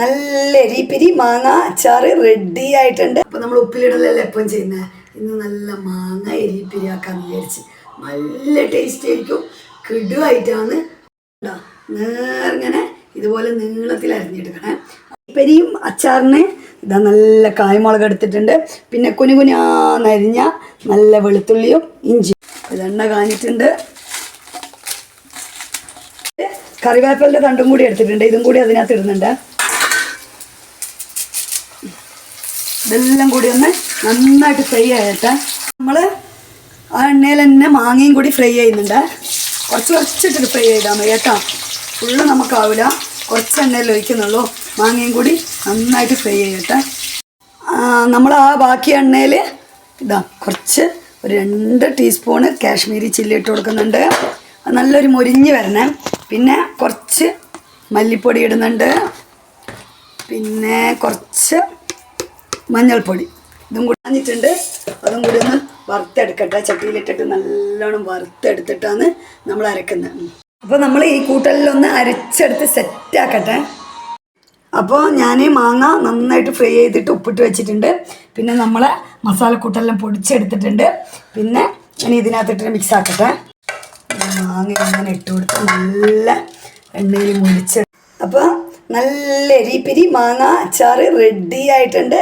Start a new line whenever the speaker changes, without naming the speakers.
നല്ല എരിപിരി മാങ്ങ അച്ചാറ് റെഡി ആയിട്ടുണ്ട്. അപ്പോൾ നമ്മൾ ഉപ്പിലിടലല്ലേ എപ്പോഴും ചെയ്യുന്നത് ഇന്ന് നല്ല മാങ്ങ എരിപിരി ആക്കാന്ന് വിചാരിച്ച്. നല്ല ടേസ്റ്റ് ആയിരിക്കും. കിടുവായിട്ടാണ്. ഉണ്ടോ? നേർങ്ങനെ ഇതുപോലെ നീളത്തിൽ അരിഞ്ഞെടുക്കണേ. പെരിയും അച്ചാറിന് ഇതാ നല്ല കായ്മുളക് എടുത്തിട്ടുണ്ട്. പിന്നെ കുനു കുനാന്നരിഞ്ഞ നല്ല വെളുത്തുള്ളിയും ഇഞ്ചിയും ഇതെണ്ണ കാഞ്ഞിട്ടുണ്ട്. കറിവേപ്പലിന്റെ തണ്ടും കൂടി എടുത്തിട്ടുണ്ട്. ഇതും കൂടി അതിനകത്ത് ഇടുന്നുണ്ട്. ഇതെല്ലാം കൂടി ഒന്ന് നന്നായിട്ട് ഫ്രൈ ആയിട്ട്. നമ്മൾ ആ എണ്ണയിൽ തന്നെ മാങ്ങയും കൂടി ഫ്രൈ ചെയ്യുന്നുണ്ട്. കുറച്ച് കുറച്ചിട്ട് ഫ്രൈ ചെയ്താൽ മതി കേട്ടോ. ഫുള്ള് നമുക്കാവില്ല കുറച്ച് എണ്ണയിൽ ഒഴിക്കുന്നുള്ളൂ. മാങ്ങയും കൂടി നന്നായിട്ട് ഫ്രൈ ചെയ്യട്ടെ നമ്മൾ ആ ബാക്കി എണ്ണയിൽ ഇതാ കുറച്ച് ഒരു രണ്ട് ടീസ്പൂണ് കാശ്മീരി ചില്ലി ഇട്ട് കൊടുക്കുന്നുണ്ട്. നല്ലൊരു മുരിഞ്ഞ് വരണേ. പിന്നെ കുറച്ച് മല്ലിപ്പൊടി ഇടുന്നുണ്ട്. പിന്നെ കുറച്ച് മഞ്ഞൾപ്പൊടി. ഇതും കൂടി അഞ്ഞിട്ടുണ്ട് അതും കൂടി ഒന്ന് വറുത്തെടുക്കട്ടെ. ചട്ടിയിലിട്ടിട്ട് നല്ലോണം വറുത്തെടുത്തിട്ടാണ് നമ്മൾ അരക്കുന്നത്. അപ്പോൾ നമ്മൾ ഈ കൂട്ടലിലൊന്ന് അരച്ചെടുത്ത് സെറ്റാക്കട്ടെ അപ്പോൾ ഞാൻ മാങ്ങ നന്നായിട്ട് ഫ്രൈ ചെയ്തിട്ട് ഉപ്പിട്ട് വെച്ചിട്ടുണ്ട്. പിന്നെ നമ്മൾ മസാലക്കൂട്ടെല്ലാം പൊടിച്ചെടുത്തിട്ടുണ്ട്. പിന്നെ ഞാൻ ഇതിനകത്തിട്ട് മിക്സ് ആക്കട്ടെ. മാങ്ങ ഇങ്ങനെ ഇട്ട് കൊടുത്ത് നല്ല എണ്ണയിൽ മുരിച്ച്. അപ്പോൾ നല്ല എരിപ്പിരി മാങ്ങ അച്ചാറ് റെഡി ആയിട്ടുണ്ട്.